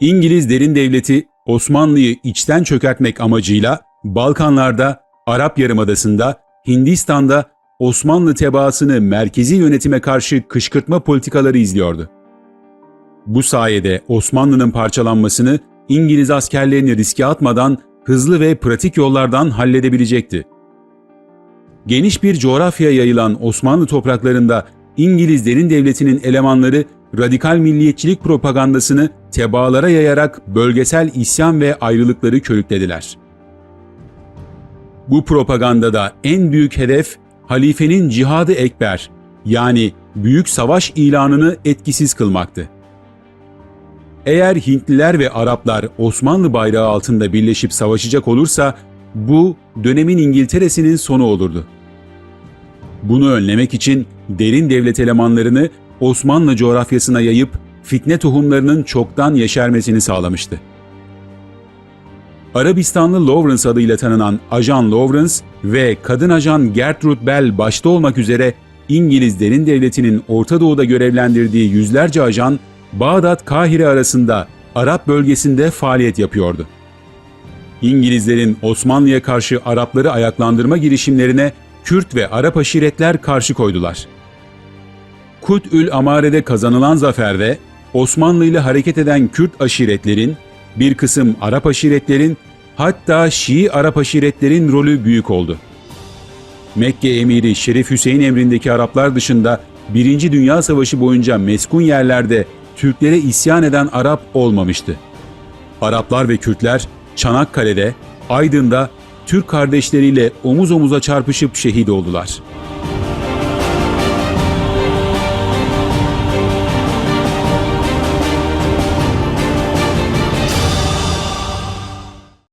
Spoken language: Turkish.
İngiliz derin devleti Osmanlı'yı içten çökertmek amacıyla Balkanlarda, Arap Yarımadası'nda, Hindistan'da Osmanlı tebaasını merkezi yönetime karşı kışkırtma politikaları izliyordu. Bu sayede Osmanlı'nın parçalanmasını İngiliz askerlerini riske atmadan hızlı ve pratik yollardan halledebilecekti. Geniş bir coğrafyaya yayılan Osmanlı topraklarında İngiliz derin devletinin elemanları radikal milliyetçilik propagandasını tebaalara yayarak bölgesel isyan ve ayrılıkları körüklediler. Bu propagandada en büyük hedef halifenin cihadı ekber yani büyük savaş ilanını etkisiz kılmaktı. Eğer Hintliler ve Araplar Osmanlı bayrağı altında birleşip savaşacak olursa bu dönemin İngiltere'sinin sonu olurdu. Bunu önlemek için derin devlet elemanlarını Osmanlı coğrafyasına yayıp fitne tohumlarının çoktan yeşermesini sağlamıştı. Arabistanlı Lawrence adıyla tanınan Ajan Lawrence ve kadın ajan Gertrude Bell başta olmak üzere İngiliz derin devletinin Orta Doğu'da görevlendirdiği yüzlerce ajan Bağdat-Kahire arasında Arap bölgesinde faaliyet yapıyordu. İngilizlerin Osmanlı'ya karşı Arapları ayaklandırma girişimlerine Kürt ve Arap aşiretler karşı koydular. Kut'ül Amare'de kazanılan zaferde Osmanlı ile hareket eden Kürt aşiretlerin, bir kısım Arap aşiretlerin, hatta Şii Arap aşiretlerin rolü büyük oldu. Mekke emiri Şerif Hüseyin emrindeki Araplar dışında Birinci Dünya Savaşı boyunca meskun yerlerde Türklere isyan eden Arap olmamıştı. Araplar ve Kürtler Çanakkale'de, Aydın'da Türk kardeşleriyle omuz omuza çarpışıp şehit oldular.